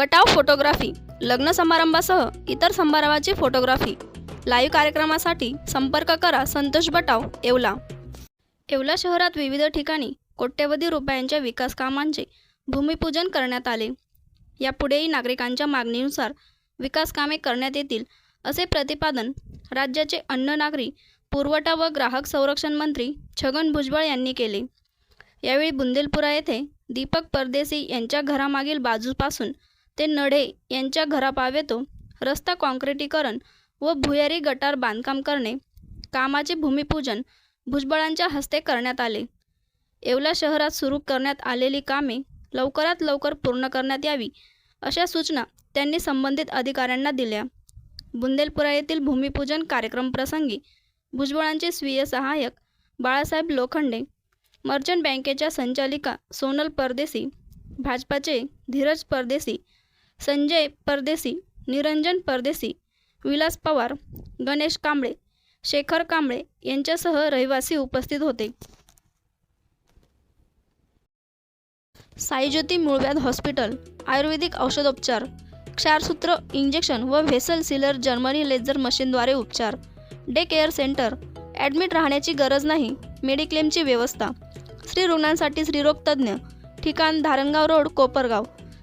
बटाव photography लग्न समारंभासह इतर समारंभाची photography. Live कार्यक्रमासाठी संपर्क करा संतोष बटाव येवला. येवला शहरात विविध ठिकाणी कोट्यवधी रुपयांच्या विकास कामांचे भूमिपूजन करण्यात आले. यापुढेही नागरिकांच्या मागणीनुसार विकास कामे करण्यात येतील असे प्रतिपादन राज्याचे अन्न नागरी पुरवठा व ग्राहक संरक्षण मंत्री छगन भुजबळ यांनी केले. यावेळी बुंदेलपुरा येथे दीपक परदेसी यांच्या घरामागील बाजूपासून ते नढे यांच्या घरापावेतो रस्ता काँक्रिटीकरण व भुयारी गटार बांधकाम करणे कामाचे भूमिपूजन भुजबळांच्या हस्ते करण्यात आले. येवला शहरात सुरू करण्यात आलेली कामे लवकरात लवकर पूर्ण करण्यात यावी अशा सूचना त्यांनी संबंधित अधिकाऱ्यांना दिल्या. बुंदेलपुरा येथील भूमिपूजन कार्यक्रम प्रसंगी भुजबळांचे स्वीय सहाय्यक बाळासाहेब लोखंडे मर्चंट बँकेच्या संचालिका सोनल परदेसी भाजपाचे धीरज परदेसी संजय परदेसी निरंजन परदेसी विलास पवार गणेश कांबळे शेखर कांबळे यांच्यासह रहिवासी उपस्थित होते. साईज्योती मूळव्याध हॉस्पिटल आयुर्वेदिक औषधोपचार क्षारसूत्र इंजेक्शन व व्हेसल सिलर जर्मनी लेझर मशीनद्वारे उपचार डे केअर सेंटर ॲडमिट राहण्याची गरज नाही मेडिक्लेमची व्यवस्था स्त्री रुग्णांसाठी स्त्रीरोग तज्ज्ञ ठिकाण धारणगाव रोड कोपरगाव